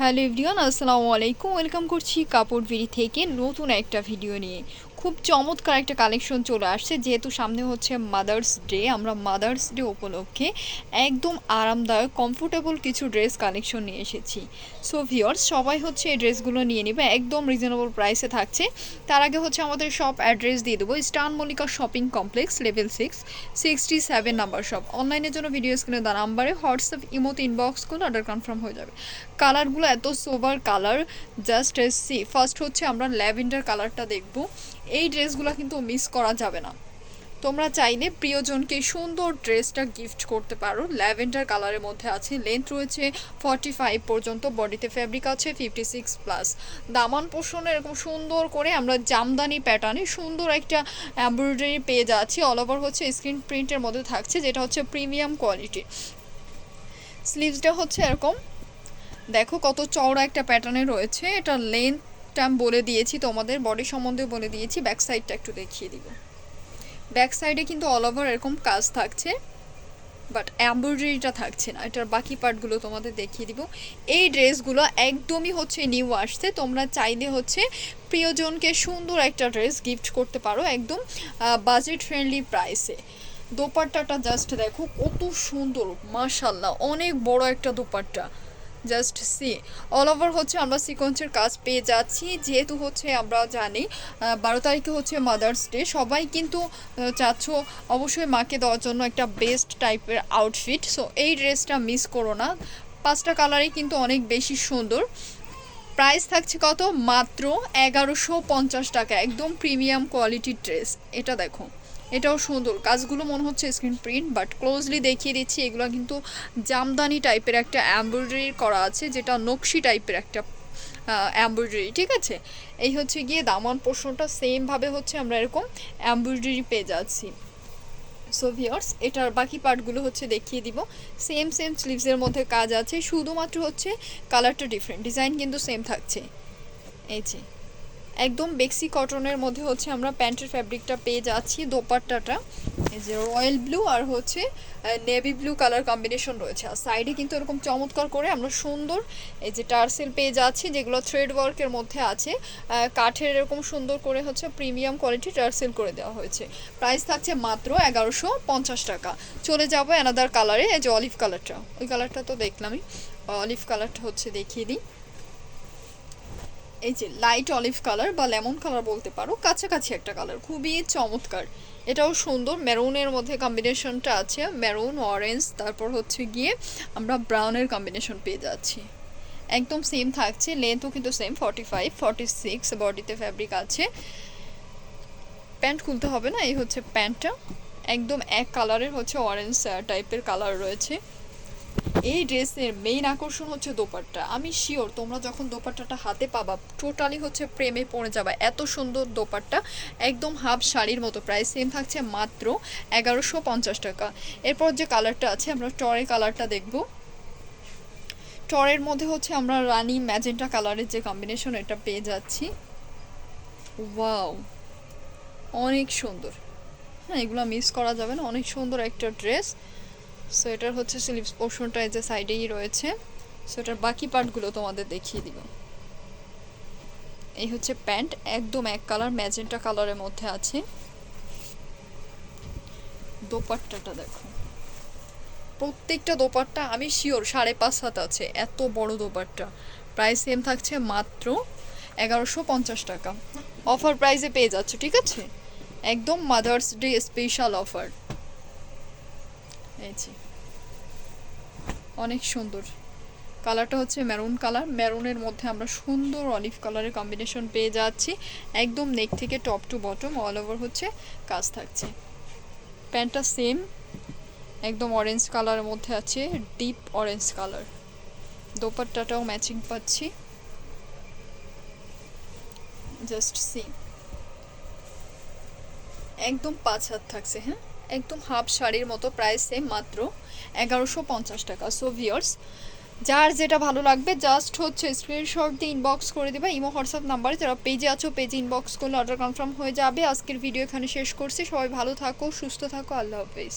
Hello everyone আসসালামু আলাইকুম। Welcome করছি কাপড় ভিড়ি থেকে নতুন একটা ভিডিও নিয়ে। খুব চমৎকার একটা কালেকশন চলে আসছে, যেহেতু সামনে হচ্ছে মাদার্স ডে আমরা মাদার্স ডে উপলক্ষে একদম আরামদায়ক কমফোর্টেবল কিছু ড্রেস কালেকশন নিয়ে এসেছি। সো ভিওর্স সবাই হচ্ছে এই ড্রেসগুলো নিয়ে নেবে, একদম রিজনেবল প্রাইসে থাকছে। তার আগে হচ্ছে আমাদের শপ অ্যাড্রেস দিয়ে দেবো স্টান Mallika shopping complex level six sixty seven number shop অনলাইনের জন্য ভিডিও স্ক্রিনে দেওয়া নাম্বারে হোয়াটসঅ্যাপ ইমোত ইনবক্স করলে অর্ডার কনফার্ম হয়ে যাবে। কালারগুলো এত sober colour just see first হচ্ছে আমরা ল্যাভেন্ডার কালারটা দেখব। এই ড্রেসগুলো কিন্তু মিস করা যাবে না। তোমরা চাইলে প্রিয়জনকে সুন্দর ড্রেসটা গিফট করতে পারো। ল্যাভেন্ডার কালারের মধ্যে আছে লেন্থ রয়েছে ফর্টি ফাইভ পর্যন্ত বডিতে ফ্যাব্রিক আছে ফিফটি সিক্স প্লাস দামান পোষণ এরকম সুন্দর করে আমরা জামদানি প্যাটার্নে সুন্দর একটা এমব্রয়ডারি পেয়ে যাচ্ছি। অল ওভার হচ্ছে স্ক্রিন প্রিন্টের মধ্যে থাকছে, যেটা হচ্ছে প্রিমিয়াম কোয়ালিটি স্লিভসটা হচ্ছে এরকম। দেখো কত চওড়া একটা প্যাটার্নে রয়েছে। এটা লেন্থটা আমি বলে দিয়েছি, তোমাদের বডি সম্বন্ধে বলে দিয়েছি ব্যাক সাইডটা একটু দেখিয়ে দিব। ব্যাক সাইডে কিন্তু অল ওভার এরকম কাজ থাকছে বাট এমব্রয়ডারিটা থাকছে না। এটার বাকি পার্টগুলো তোমাদের দেখিয়ে দিব। এই ড্রেসগুলো একদমই হচ্ছে নিউ আসছে, তোমরা চাইলে হচ্ছে প্রিয়জনকে সুন্দর একটা ড্রেস গিফট করতে পারো একদম বাজেট ফ্রেন্ডলি প্রাইসে দোপাট্টাটা জাস্ট দেখো, কত সুন্দর মাশাল্লাহ অনেক বড় একটা dupatta. Just see all over হচ্ছে আমরা সিকোয়েন্সের কাজ পেয়ে যাচ্ছি। যেহেতু হচ্ছে আমরা জানি বারো তারিখে হচ্ছে মাদার্স ডে সবাই কিন্তু চাচ্ছ অবশ্যই মাকে দেওয়ার জন্য একটা বেস্ট টাইপের আউটফিট সো এই ড্রেসটা মিস করো না। পাঁচটা কালারই কিন্তু অনেক বেশি সুন্দর। প্রাইস থাকছে কত? মাত্র এগারোশো পঞ্চাশ টাকা। একদম প্রিমিয়াম কোয়ালিটির ড্রেস এটা দেখো। এটাও সুন্দর। কাজগুলো মনে হচ্ছে স্ক্রিন প্রিন্ট বাট ক্লোজলি দেখিয়ে দিচ্ছি, এগুলো কিন্তু জামদানি টাইপের একটা এমব্রয়ডারি করা আছে, যেটা নকশি টাইপের একটা এমব্রয়ডারি ঠিক আছে? এই হচ্ছে গিয়ে দামান পোর্শনটা সেমভাবে হচ্ছে আমরা এরকম এমব্রয়ডারি পেয়ে যাচ্ছি। সো ভিওর্স এটার বাকি পার্টগুলো হচ্ছে দেখিয়ে দিব। সেম সেম স্লিভসের মধ্যে কাজ আছে, শুধুমাত্র হচ্ছে কালারটা ডিফারেন্ট ডিজাইন কিন্তু সেম থাকছে। এই যে। একদম বেক্সি কটনের মধ্যে হচ্ছে আমরা প্যান্টের ফ্যাব্রিকটা পেয়ে যাচ্ছি, দোপাট্টাটা। এই যে রয়্যাল ব্লু আর হচ্ছে নেভি ব্লু কালার কম্বিনেশন রয়েছে। আর সাইডে কিন্তু এরকম চমৎকার করে আমরা সুন্দর এই যে টার্সেল পেয়ে যাচ্ছি, যেগুলো থ্রেড ওয়ার্কের মধ্যে আছে। কাঠের এরকম সুন্দর করে হচ্ছে প্রিমিয়াম কোয়ালিটি টার্সেল করে দেওয়া হয়েছে। প্রাইস থাকছে মাত্র এগারোশো পঞ্চাশ টাকা। চলে যাব অ্যানাদার কালারে এই যে অলিভ কালারটা ওই কালারটা তো দেখলামই। অলিভ কালারটা হচ্ছে দেখিয়ে দিই। এই যে লাইট অলিভ কালার বা লেমন কালার বলতে পারো, কাছাকাছি একটা কালার খুবই চমৎকার। এটাও সুন্দর মেরুনের মধ্যে কম্বিনেশনটা আছে মেরুন অরেঞ্জ তারপর হচ্ছে গিয়ে আমরা ব্রাউনের কম্বিনেশন পেয়ে যাচ্ছি। একদম সেম থাকছে লেন্থও কিন্তু same forty five forty six বডিতে ফ্যাব্রিক আছে। প্যান্ট খুলতে হবে না, এই হচ্ছে প্যান্টটা একদম এক কালারের হচ্ছে অরেঞ্জ টাইপের কালার রয়েছে। এই ড্রেসের মেইন আকর্ষণ হচ্ছে দোপাট্টা। আমি শিওর তোমরা যখন দোপাট্টাটা হাতে পাবা টোটালি হচ্ছে প্রেমে পড়ে যাবা। এত সুন্দর দোপাট্টা, একদম হাফ শাড়ির মতো প্রায় সেম থাকছে মাত্র এগারোশো পঞ্চাশ টাকা। এরপর যে কালারটা আছে, আমরা টরে কালারটা দেখব। টরের মধ্যে হচ্ছে আমরা রানি ম্যাজেন্টা কালারের যে কম্বিনেশন এটা পেয়ে যাচ্ছি। ওয়াও অনেক সুন্দর। হ্যাঁ এগুলো মিস করা যাবে না। অনেক সুন্দর একটা ড্রেস সো এটার হচ্ছে স্লিভস পোর্শনটা এই যে সাইডেই রয়েছে। সো এটার বাকি পার্টগুলো তোমাদের দেখিয়ে দিব। এই হচ্ছে প্যান্ট, একদম এক কালার, ম্যাজেন্টা কালারের মধ্যে আছে। দোপাট্টাটা দেখো। প্রত্যেকটা দোপাট্টা আমি শিওর সাড়ে পাঁচ হাত আছে, এত বড় দোপাট্টা। প্রাইস সেম থাকছে মাত্র এগারোশো পঞ্চাশ টাকা। অফার প্রাইসে পেয়ে যাচ্ছে, ঠিক আছে? একদম মাদার্স ডে স্পেশাল অফার এই অনেক সুন্দর। কালারটা হচ্ছে মেরুন কালার। মেরুনের মধ্যে আমরা সুন্দর অলিভ কালারের কম্বিনেশন পেয়ে যাচ্ছি। একদম নেক থেকে top to bottom all over হচ্ছে কাজ থাকছে। প্যান্টটা সেম একদম অরেঞ্জ কালারের মধ্যে আছে ডিপ অরেঞ্জ কালার দোপাট্টাটাও ম্যাচিং পাচ্ছি। জাস্ট সি একদম পাঁচ হাত থাকছে হ্যাঁ? একদম হাফ শাড়ির মতো প্রাইস সেম মাত্র এগারোশো পঞ্চাশ টাকা। সো ভিওর্স যার যেটা ভালো লাগবে জাস্ট হচ্ছে স্ক্রিনশট দিয়ে ইনবক্স করে দেবে। ইমো হোয়াটসঅ্যাপ নাম্বারে যারা পেজে আছো পেজে ইনবক্স করলে অর্ডার কনফার্ম হয়ে যাবে। আজকের ভিডিও এখানে শেষ করছি। সবাই ভালো থাকো, সুস্থ থাকো। আল্লাহ হাফেজ।